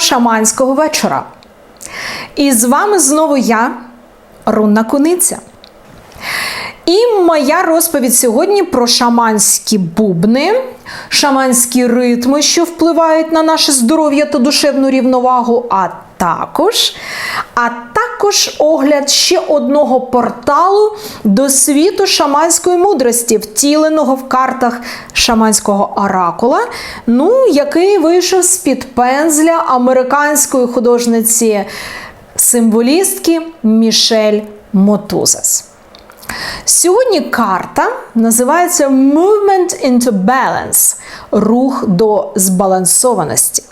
Шаманського вечора! І з вами знову я, Рунна Куниця. І моя розповідь сьогодні про шаманські бубни, шаманські ритми, що впливають на наше здоров'я та душевну рівновагу, а також, а також огляд ще одного порталу до світу шаманської мудрості, втіленого в картах шаманського оракула, ну, який вийшов з-під пензля американської художниці символістки Мішель Мотузес. Сьогодні карта називається Movement into Balance рух до збалансованості.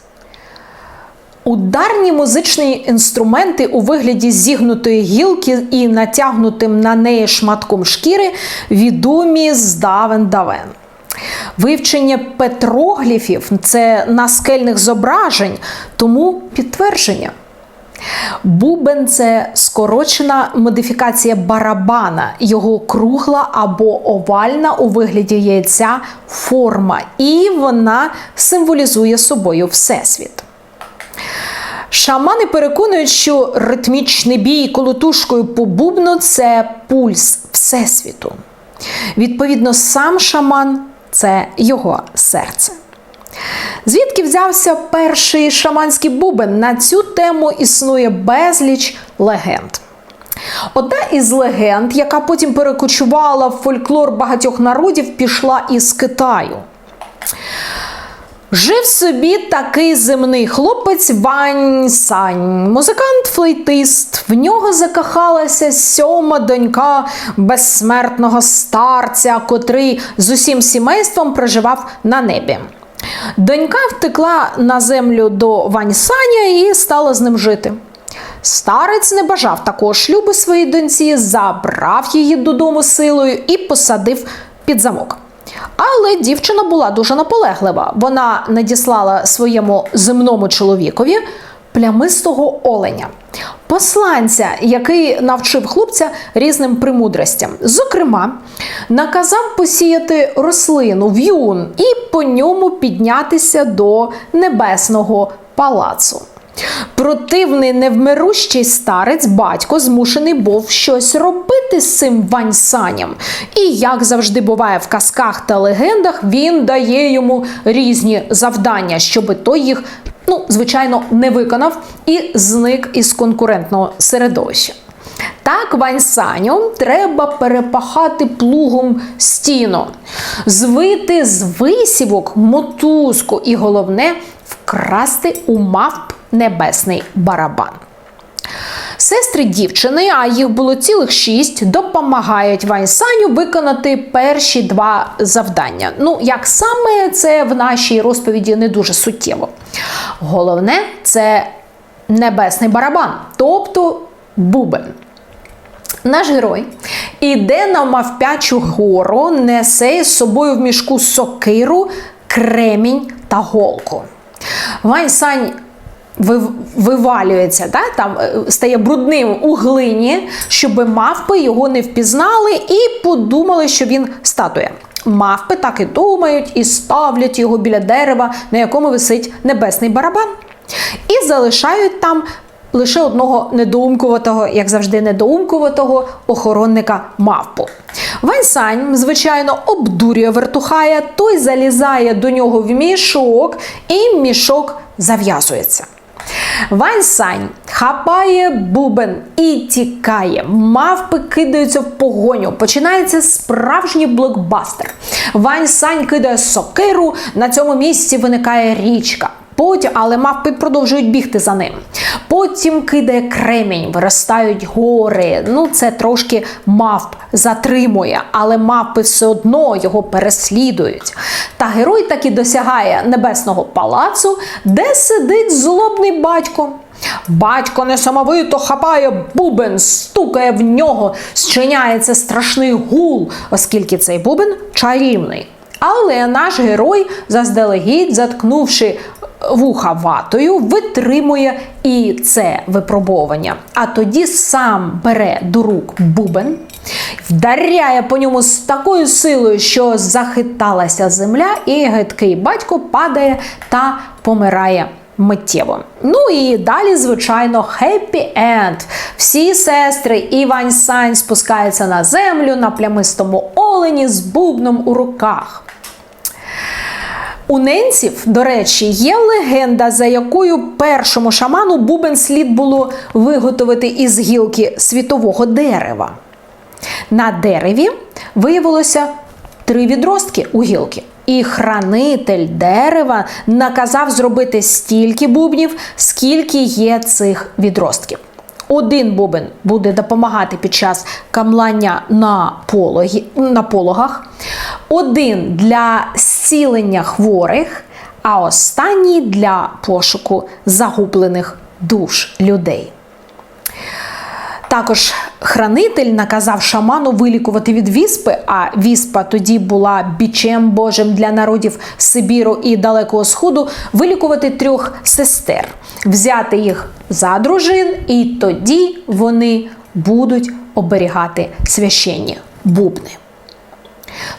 Ударні музичні інструменти у вигляді зігнутої гілки і натягнутим на неї шматком шкіри відомі з давен давен. Вивчення петрогліфів це наскельних зображень, тому підтвердження. Бубен це скорочена модифікація барабана, його кругла або овальна у вигляді яйця форма, і вона символізує собою Всесвіт. Шамани переконують, що ритмічний бій колотушкою по бубну це пульс Всесвіту. Відповідно, сам шаман це його серце. Звідки взявся перший шаманський бубен? На цю тему існує безліч легенд. Одна із легенд, яка потім перекочувала в фольклор багатьох народів, пішла із Китаю. Жив собі такий земний хлопець Вань Сань, музикант-флейтист. В нього закохалася сьома донька безсмертного старця, котрий з усім сімейством проживав на небі. Донька втекла на землю до Ваньсаня і стала з ним жити. Старець не бажав такого шлюбу своїй доньці, забрав її додому силою і посадив під замок. Але дівчина була дуже наполеглива. Вона надіслала своєму земному чоловікові плямистого оленя, посланця, який навчив хлопця різним примудростям. Зокрема, наказав посіяти рослину в'юн і по ньому піднятися до небесного палацу. Противний невмирущий старець батько змушений був щось робити з цим ваньсаням. І, як завжди буває в казках та легендах, він дає йому різні завдання, щоби той їх, ну, звичайно, не виконав і зник із конкурентного середовища. Так, Ваньсаню треба перепахати плугом стіну, звити з висівок мотузку і головне вкрасти у мавп небесний барабан. Сестри дівчини, а їх було цілих шість, допомагають Вайсаню виконати перші два завдання. Ну, як саме це в нашій розповіді не дуже суттєво. Головне це небесний барабан, тобто бубен. Наш герой іде на мавпячу гору, несе з собою в мішку сокиру, кремінь та голку. Вань Сань вивалюється, да? там е, стає брудним у глині, щоб мавпи його не впізнали і подумали, що він статуя. Мавпи так і думають і ставлять його біля дерева, на якому висить небесний барабан. І залишають там лише одного недоумкуватого, як завжди, недоумкуватого охоронника мавпу. Вайсань, звичайно, обдурює вертухая, той залізає до нього в мішок, і мішок зав'язується. Вайсань хапає бубен і тікає. Мавпи кидаються в погоню. Починається справжній блокбастер. Вайсань кидає сокиру, на цьому місці виникає річка. Потім, але мавпи продовжують бігти за ним. Потім кидає кремінь, виростають гори. Ну, це трошки мавп затримує, але мавпи все одно його переслідують. Та герой таки досягає небесного палацу, де сидить злобний батько. Батько несамовито хапає бубен, стукає в нього, зчиняється страшний гул, оскільки цей бубен чарівний. Але наш герой, заздалегідь, заткнувши вуха ватою, витримує і це випробовування. А тоді сам бере до рук бубен, вдаряє по ньому з такою силою, що захиталася земля, і гидкий батько падає та помирає миттєво. Ну і далі, звичайно, хеппі енд. Всі сестри і Вань Сань спускаються на землю на плямистому олені з бубном у руках. У ненців, до речі, є легенда, за якою першому шаману бубен слід було виготовити із гілки світового дерева. На дереві виявилося три відростки у гілки. І хранитель дерева наказав зробити стільки бубнів, скільки є цих відростків. Один бубен буде допомагати під час камлання на, пологі, на пологах, один для зцілення хворих, а останній для пошуку загублених душ людей. Також хранитель наказав шаману вилікувати від віспи, а віспа тоді була бічем Божим для народів Сибіру і Далекого Сходу, вилікувати трьох сестер, взяти їх за дружин, і тоді вони будуть оберігати священні бубни.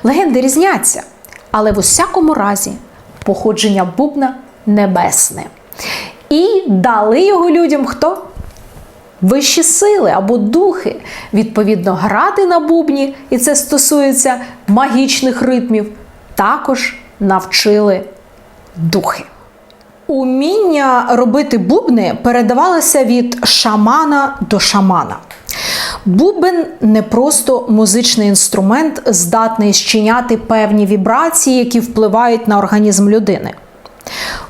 Легенди різняться, але в усякому разі походження бубна небесне. І дали його людям хто? Вищі сили або духи, відповідно, грати на бубні, і це стосується магічних ритмів, також навчили духи. Уміння робити бубни передавалося від шамана до шамана. Бубен не просто музичний інструмент, здатний зчиняти певні вібрації, які впливають на організм людини.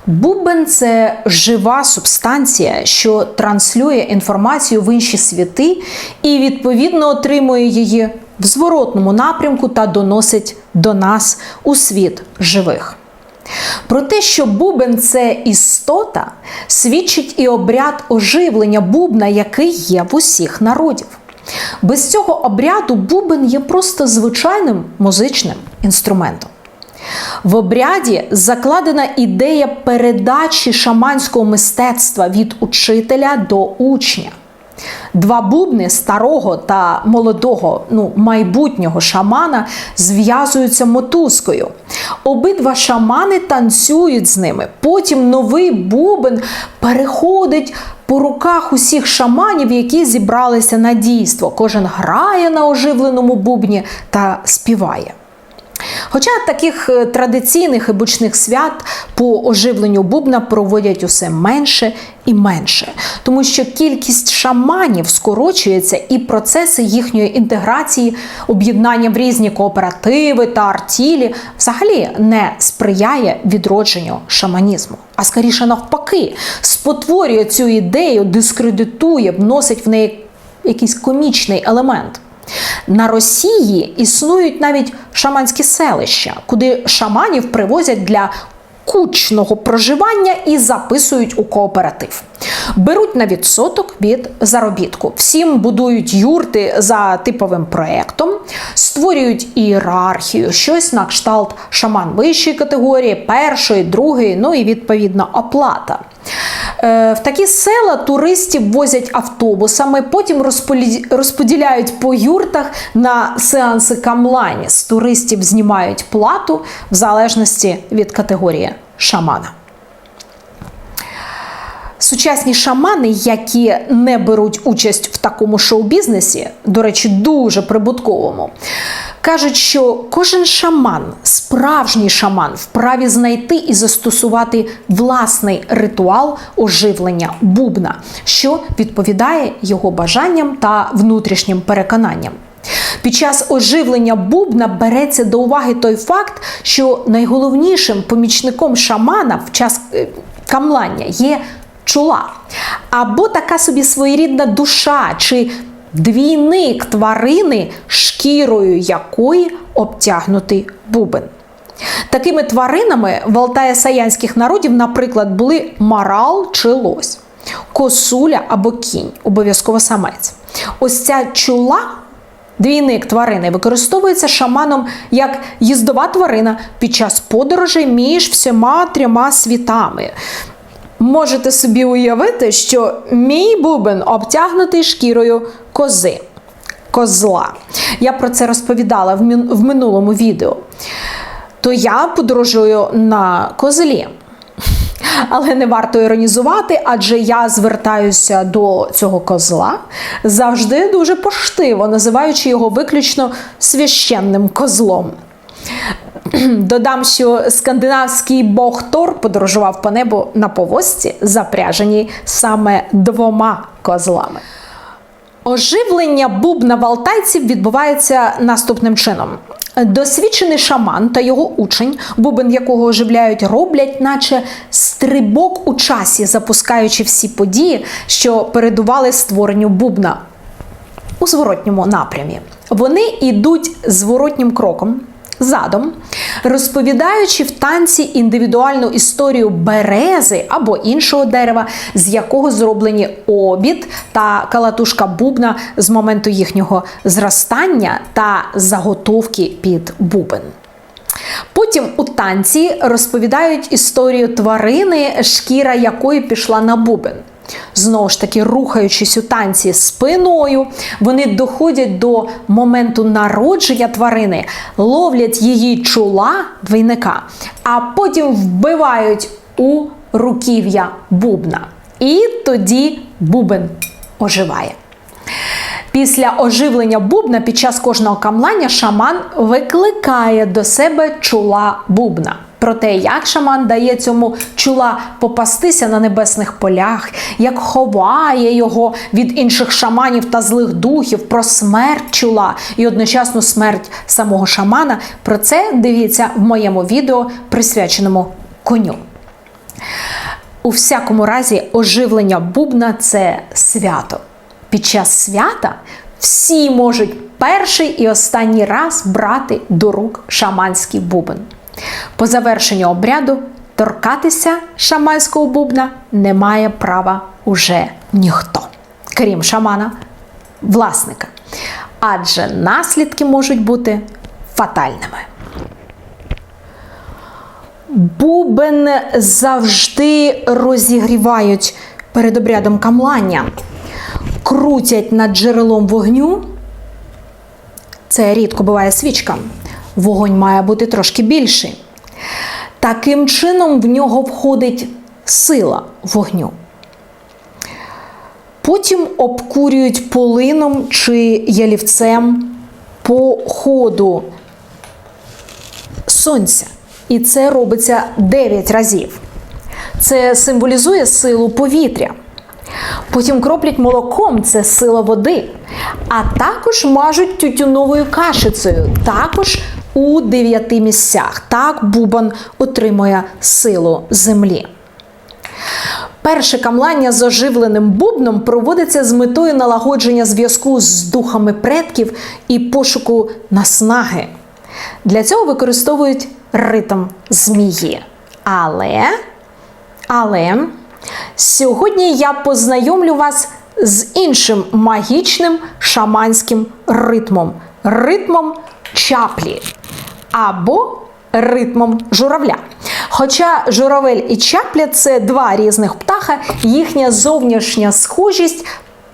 Бубен це жива субстанція, що транслює інформацію в інші світи і, відповідно, отримує її в зворотному напрямку та доносить до нас у світ живих. Про те, що бубен це істота, свідчить і обряд оживлення бубна, який є в усіх народів. Без цього обряду бубен є просто звичайним музичним інструментом. В обряді закладена ідея передачі шаманського мистецтва від учителя до учня. Два бубни старого та молодого, ну, майбутнього шамана зв'язуються мотузкою. Обидва шамани танцюють з ними. Потім новий бубен переходить по руках усіх шаманів, які зібралися на дійство. Кожен грає на оживленому бубні та співає. Хоча таких е, традиційних і бучних свят по оживленню бубна проводять усе менше і менше, тому що кількість шаманів скорочується, і процеси їхньої інтеграції, об'єднання в різні кооперативи та артілі взагалі не сприяє відродженню шаманізму, а скоріше навпаки, спотворює цю ідею, дискредитує, вносить в неї якийсь комічний елемент. На Росії існують навіть шаманські селища, куди шаманів привозять для кучного проживання і записують у кооператив. Беруть на відсоток від заробітку. Всім будують юрти за типовим проєктом, створюють ієрархію, щось на кшталт шаман вищої категорії, першої, другої, ну і відповідно оплата. Е, в такі села туристів возять автобусами, потім розподіляють по юртах на сеанси камлані. З туристів знімають плату в залежності від категорії шамана. Сучасні шамани, які не беруть участь в такому шоу-бізнесі, до речі, дуже прибутковому, кажуть, що кожен шаман, справжній шаман, вправі знайти і застосувати власний ритуал оживлення бубна, що відповідає його бажанням та внутрішнім переконанням. Під час оживлення бубна береться до уваги той факт, що найголовнішим помічником шамана в час е, камлання є чула, або така собі своєрідна душа чи двійник тварини, шкірою якої обтягнутий бубен. Такими тваринами в алтая-саянських народів, наприклад, були марал чи лось, косуля або кінь, обов'язково самець. Ось ця чула. Двійник тварини використовується шаманом як їздова тварина під час подорожей між всіма трьома світами. Можете собі уявити, що мій бубен обтягнутий шкірою кози. Козла. Я про це розповідала в минулому відео. То я подорожую на козлі. Але не варто іронізувати, адже я звертаюся до цього козла завжди дуже поштиво, називаючи його виключно священним козлом. Додам, що скандинавський бог Тор подорожував по небу на повозці, запряженій саме двома козлами. Оживлення бубна валтайців відбувається наступним чином. Досвідчений шаман та його учень, бубен якого оживляють, роблять, наче стрибок у часі, запускаючи всі події, що передували створенню бубна у зворотньому напрямі. Вони йдуть зворотнім кроком. Задом, розповідаючи в танці індивідуальну історію берези або іншого дерева, з якого зроблені обід та калатушка бубна з моменту їхнього зростання та заготовки під бубен. Потім у танці розповідають історію тварини, шкіра якої пішла на бубен. Знову ж таки, рухаючись у танці спиною, вони доходять до моменту народження тварини, ловлять її чула двійника, а потім вбивають у руків'я бубна. І тоді бубен оживає. Після оживлення бубна під час кожного камлання шаман викликає до себе чула бубна. Про те, як шаман дає цьому чула попастися на небесних полях, як ховає його від інших шаманів та злих духів, про смерть чула і одночасну смерть самого шамана. Про це дивіться в моєму відео, присвяченому коню. У всякому разі, оживлення бубна це свято. Під час свята всі можуть перший і останній раз брати до рук шаманський бубен. По завершенню обряду торкатися шаманського бубна не має права уже ніхто, крім шамана, власника. Адже наслідки можуть бути фатальними. Бубен завжди розігрівають перед обрядом камлання, крутять над джерелом вогню. Це рідко буває свічка. Вогонь має бути трошки більший. Таким чином в нього входить сила вогню. Потім обкурюють полином чи ялівцем по ходу сонця. І це робиться 9 разів. Це символізує силу повітря. Потім кроплять молоком це сила води. А також мажуть тютюновою кашицею, також у дев'яти місцях. Так Бубан отримує силу землі. Перше камлання з оживленим бубном проводиться з метою налагодження зв'язку з духами предків і пошуку наснаги. Для цього використовують ритм змії. Але, але сьогодні я познайомлю вас з іншим магічним шаманським ритмом ритмом чаплі або ритмом журавля. Хоча журавель і чапля це два різних птаха, їхня зовнішня схожість,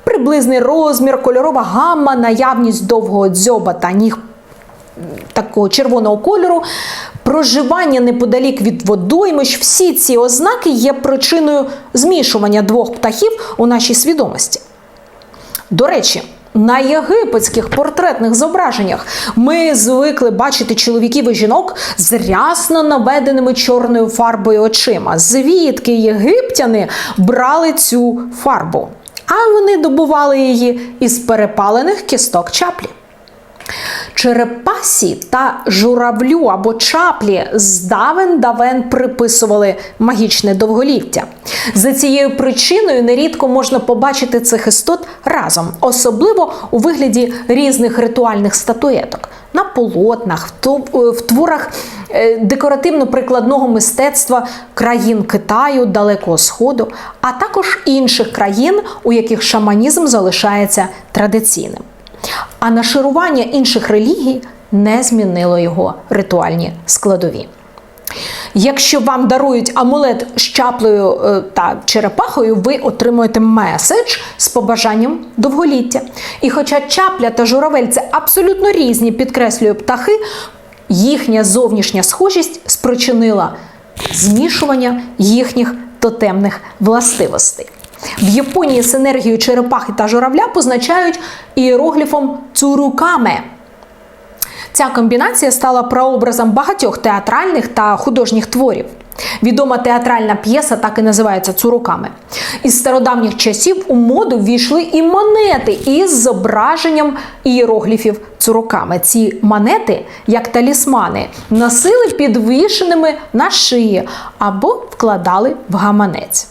приблизний розмір, кольорова гамма, наявність довгого дзьоба та ніг такого червоного кольору, проживання неподалік від водоймищ, всі ці ознаки є причиною змішування двох птахів у нашій свідомості. До речі, на єгипетських портретних зображеннях ми звикли бачити чоловіків і жінок з рясно наведеними чорною фарбою очима. Звідки єгиптяни брали цю фарбу? А вони добували її із перепалених кісток чаплі. Черепасі та журавлю або чаплі здавен давен приписували магічне довголіття. За цією причиною нерідко можна побачити цих істот разом, особливо у вигляді різних ритуальних статуеток. На полотнах, в творах е, декоративно-прикладного мистецтва країн Китаю, Далекого Сходу, а також інших країн, у яких шаманізм залишається традиційним. А нашарування інших релігій не змінило його ритуальні складові. Якщо вам дарують амулет з чаплею е, та черепахою, ви отримуєте меседж з побажанням довголіття. І хоча чапля та журавель це абсолютно різні, підкреслюю птахи, їхня зовнішня схожість спричинила змішування їхніх тотемних властивостей. В Японії синергію черепахи та журавля позначають іерогліфом цурукаме. Ця комбінація стала прообразом багатьох театральних та художніх творів. Відома театральна п'єса так і називається цуруками. Із стародавніх часів у моду ввійшли і монети із зображенням ієрогліфів цуруками. Ці монети, як талісмани, носили підвішеними на шиї або вкладали в гаманець.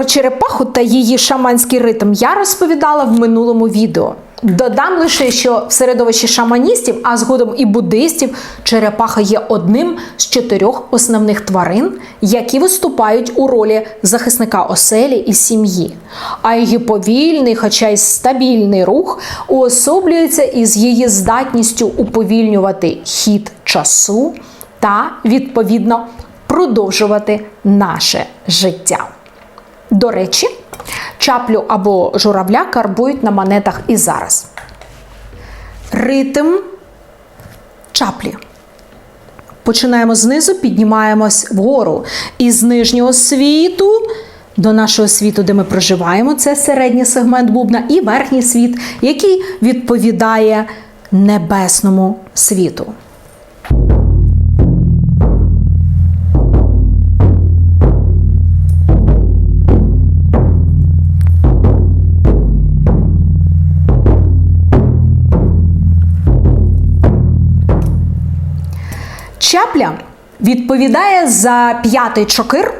Про черепаху та її шаманський ритм я розповідала в минулому відео. Додам лише, що в середовищі шаманістів, а згодом і буддистів, черепаха є одним з чотирьох основних тварин, які виступають у ролі захисника оселі і сім'ї. А її повільний, хоча й стабільний рух уособлюється із її здатністю уповільнювати хід часу та, відповідно, продовжувати наше життя. До речі, чаплю або журавля карбують на монетах і зараз. Ритм чаплі. Починаємо знизу, піднімаємось вгору. Із нижнього світу до нашого світу, де ми проживаємо, це середній сегмент бубна, і верхній світ, який відповідає небесному світу. Чапля відповідає за п'ятий чокир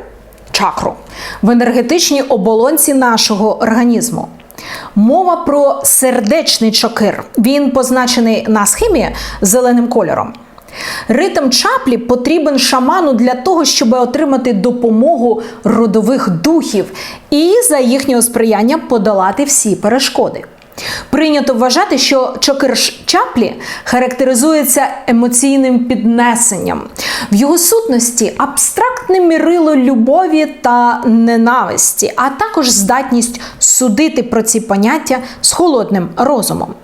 чакру в енергетичній оболонці нашого організму. Мова про сердечний чокир. Він позначений на схемі зеленим кольором. Ритм чаплі потрібен шаману для того, щоб отримати допомогу родових духів і за їхнього сприяння подолати всі перешкоди. Прийнято вважати, що чокир чаплі характеризується емоційним піднесенням. В його сутності абстрактне мірило любові та ненависті, а також здатність судити про ці поняття з холодним розумом.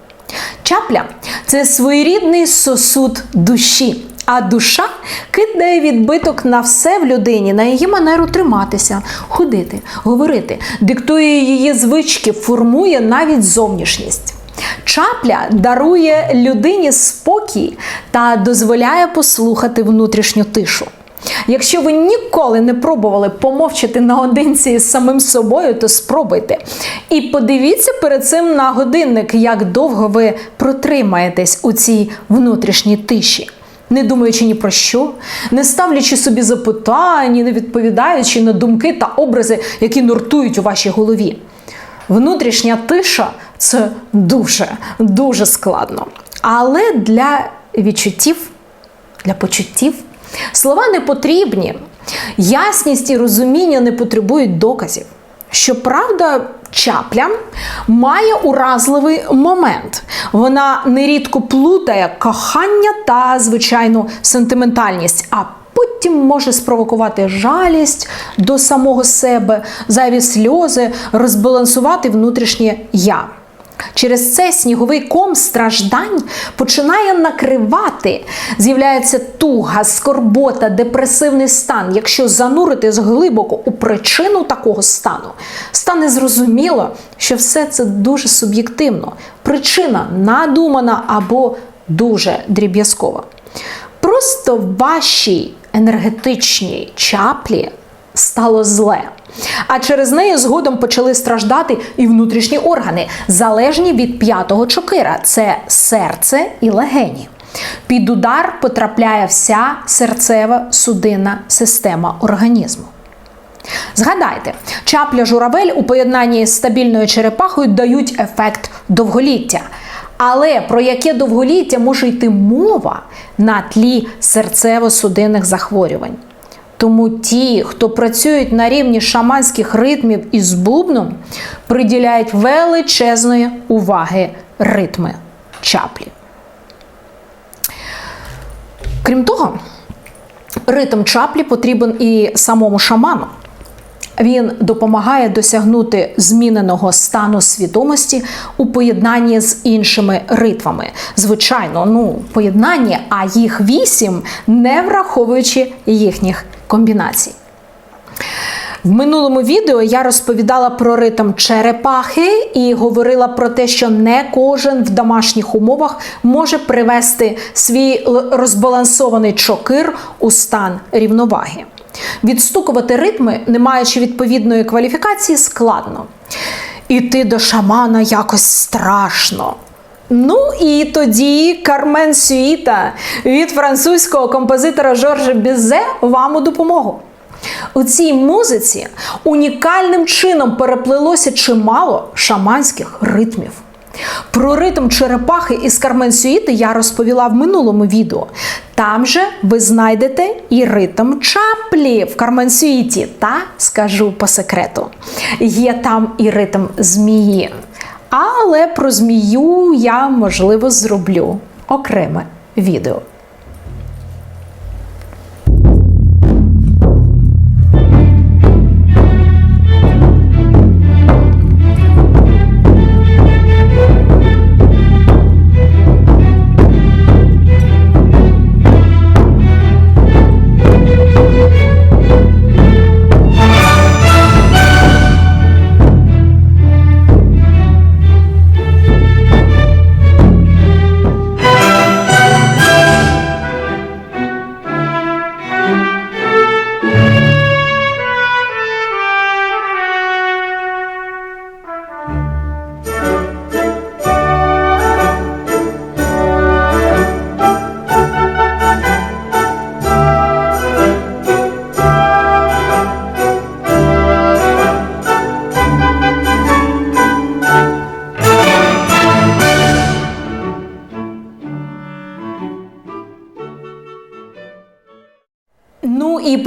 Чапля це своєрідний сосуд душі. А душа кидає відбиток на все в людині, на її манеру триматися, ходити, говорити, диктує її звички, формує навіть зовнішність. Чапля дарує людині спокій та дозволяє послухати внутрішню тишу. Якщо ви ніколи не пробували помовчати наодинці з самим собою, то спробуйте. І подивіться перед цим на годинник, як довго ви протримаєтесь у цій внутрішній тиші не думаючи ні про що, не ставлячи собі запитань, не відповідаючи на думки та образи, які нуртують у вашій голові. Внутрішня тиша це дуже, дуже складно. Але для відчуттів, для почуттів слова не потрібні. Ясність і розуміння не потребують доказів. Щоправда, чапля має уразливий момент. Вона нерідко плутає кохання та звичайну сентиментальність. а Потім може спровокувати жалість до самого себе, зайві сльози, розбалансувати внутрішнє я. Через це сніговий ком страждань починає накривати. З'являється туга, скорбота, депресивний стан. Якщо зануритись глибоко у причину такого стану, стане зрозуміло, що все це дуже суб'єктивно. Причина надумана або дуже дріб'язкова. Просто вашій енергетичній чаплі стало зле. А через неї згодом почали страждати і внутрішні органи, залежні від п'ятого чокира це серце і легені. Під удар потрапляє вся серцева судинна система організму. Згадайте, чапля журавель у поєднанні з стабільною черепахою дають ефект довголіття. Але про яке довголіття може йти мова на тлі серцево-судинних захворювань? Тому ті, хто працюють на рівні шаманських ритмів із бубном, приділяють величезної уваги ритми чаплі. Крім того, ритм чаплі потрібен і самому шаману. Він допомагає досягнути зміненого стану свідомості у поєднанні з іншими ритмами. Звичайно, ну, поєднання, а їх вісім, не враховуючи їхніх комбінацій. В минулому відео я розповідала про ритм черепахи і говорила про те, що не кожен в домашніх умовах може привести свій розбалансований чокир у стан рівноваги. Відстукувати ритми, не маючи відповідної кваліфікації, складно. Іти до шамана якось страшно. Ну і тоді Кармен Сюїта від французького композитора Жоржа Бізе вам у допомогу. У цій музиці унікальним чином переплилося чимало шаманських ритмів. Про ритм черепахи із Кармен Сюїти я розповіла в минулому відео. Там же ви знайдете і ритм чаплі в Кармен Сюїті. Та скажу по секрету. Є там і ритм змії. Але про змію я, можливо, зроблю окреме відео.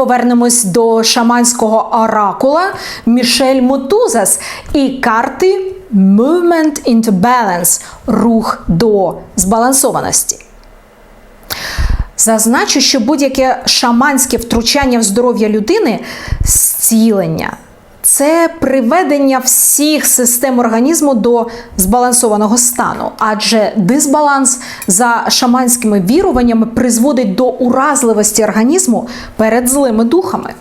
Повернемось до шаманського оракула Мішель Мотузас і карти Movement into Balance рух до збалансованості. Зазначу, що будь-яке шаманське втручання в здоров'я людини зцілення це приведення всіх систем організму до збалансованого стану, адже дисбаланс за шаманськими віруваннями призводить до уразливості організму перед злими духами.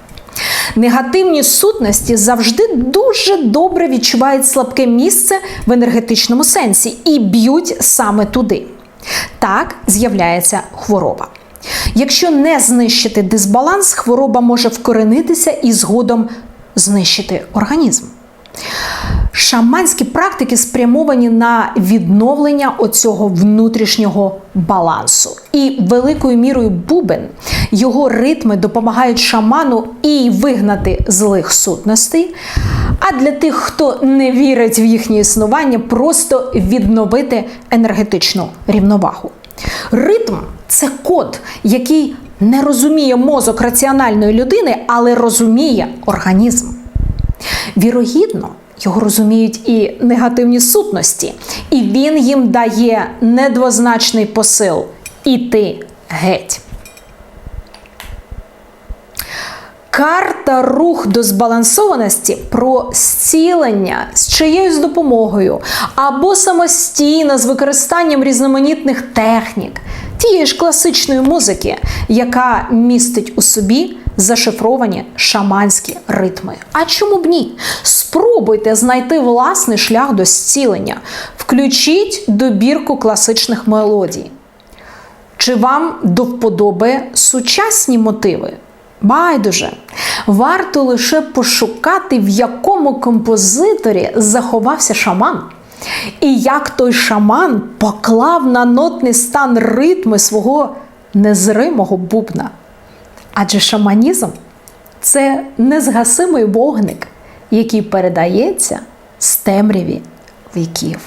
Негативні сутності завжди дуже добре відчувають слабке місце в енергетичному сенсі і б'ють саме туди. Так з'являється хвороба. Якщо не знищити дисбаланс, хвороба може вкоренитися і згодом знищити організм. Шаманські практики спрямовані на відновлення оцього внутрішнього балансу. І великою мірою бубен його ритми допомагають шаману і вигнати злих сутностей. А для тих, хто не вірить в їхнє існування, просто відновити енергетичну рівновагу. Ритм це код, який не розуміє мозок раціональної людини, але розуміє організм. Вірогідно, його розуміють і негативні сутності, і він їм дає недвозначний посил іти геть. Карта рух до збалансованості про зцілення з чиєюсь допомогою або самостійно з використанням різноманітних технік, тієї ж класичної музики, яка містить у собі зашифровані шаманські ритми. А чому б ні? Спробуйте знайти власний шлях до зцілення, включіть добірку класичних мелодій. Чи вам до вподоби сучасні мотиви? Байдуже. Варто лише пошукати, в якому композиторі заховався шаман. І як той шаман поклав на нотний стан ритми свого незримого бубна. Адже шаманізм це незгасимий вогник, який передається з темряві віків.